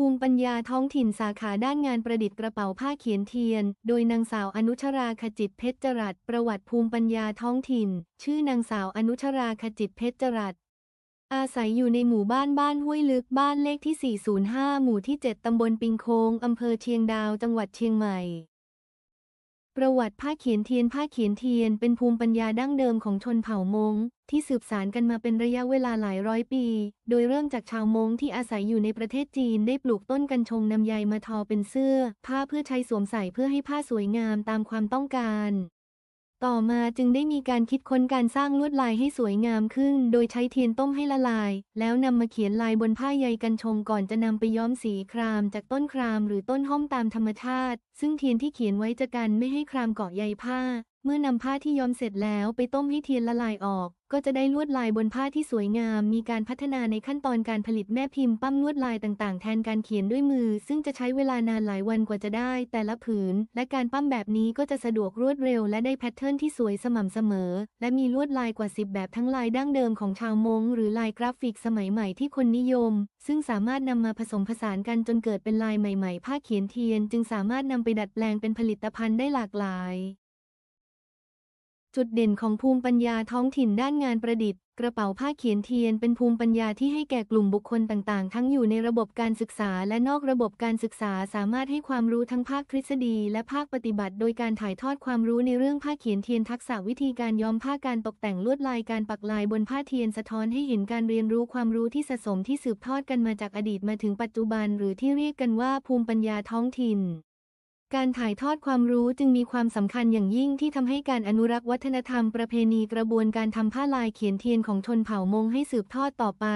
ภูมิปัญญาท้องถิ่นสาขาด้านงานประดิษฐ์กระเป๋าผ้าเขียนเทียน โดยนางสาวอนุชราขจิตเพชรจรัสประวัติภูมิปัญญาท้องถิ่น ชื่อนางสาวอนุชราขจิตเพชรจรัสอาศัยอยู่ในหมู่บ้านบ้านห้วยลึกบ้านเลขที่ 405 หมู่ที่ 7 ตำบลปิงโคง อำเภอเชียงดาว จังหวัดเชียงใหม่ ประวัติผ้าเขียนเทียนผ้าเขียนเทียนเป็นภูมิปัญญาดั้งเดิมของชนเผ่ามงที่สืบสานกันมาเป็นระยะเวลาหลายร้อยปี โดยเริ่มจากชาวมงที่อาศัยอยู่ในประเทศจีนได้ปลูกต้นกัญชงนำใยมาทอเป็นเสื้อ ผ้าเพื่อใช้สวมใส่เพื่อให้ผ้าสวยงามตามความต้องการ ต่อมาจึงได้มีการคิดค้นการสร้างลวดลายให้สวยงามขึ้น โดยใช้เทียนต้มให้ละลาย แล้วนำมาเขียนลายบนผ้าใยกันชงก่อนจะนำไปย้อมสีครามจากต้นครามหรือต้นห้อมตามธรรมชาติ ซึ่งเทียนที่เขียนไว้จะกันไม่ให้ครามเกาะใยผ้า เมื่อนำผ้าที่ย้อมเสร็จแล้วไปต้มให้เทียนละลายออก ก็จะได้ลวดลายบนผ้าที่สวยงาม มีการพัฒนาในขั้นตอนการผลิตแม่พิมพ์ปั้มลวดลายต่างๆ แทนการเขียนด้วยมือ ซึ่งจะใช้เวลานานหลายวันกว่าจะได้ แต่ละผืน และการปั้มแบบนี้ก็จะสะดวกรวดเร็ว และได้แพทเทิร์นที่สวยสม่ำเสมอ และมีลวดลายกว่า 10 แบบทั้งลายดั้งเดิมของชาวมงหรือลายกราฟิกสมัยใหม่ที่คนนิยม ซึ่งสามารถนำมาผสมผสานกันจนเกิดเป็นลายใหม่ ๆ ผ้าเขียนเทียน จึงสามารถนำไปดัดแปลงเป็นผลิตภัณฑ์ได้หลากหลาย จุดเด่นของภูมิปัญญาท้องถิ่นด้านงานประดิษฐ์ กระเป๋าผ้าเขียนเทียนเป็นภูมิปัญญาที่ให้แก่กลุ่มบุคคลต่างๆ ทั้งอยู่ในระบบการศึกษาและนอกระบบการศึกษาสามารถให้ความรู้ทั้งภาคทฤษฎี และภาคปฏิบัติ โดยการถ่ายทอดความรู้ในเรื่องผ้าเขียนเทียนทักษะวิธีการย้อมผ้าการตกแต่งลวดลายการปักลายบนผ้าเทียนสะท้อนให้เห็นการเรียนรู้ความรู้ที่สะสมที่สืบทอดกันมาจากอดีตมาถึงปัจจุบัน หรือที่เรียกกันว่าภูมิปัญญาท้องถิ่น การถ่ายทอดความรู้จึงมีความสำคัญอย่างยิ่งที่ทำให้การอนุรักษ์วัฒนธรรมประเพณีกระบวนการทำผ้าลายเขียนเทียนของชนเผ่ามงให้สืบทอดต่อไป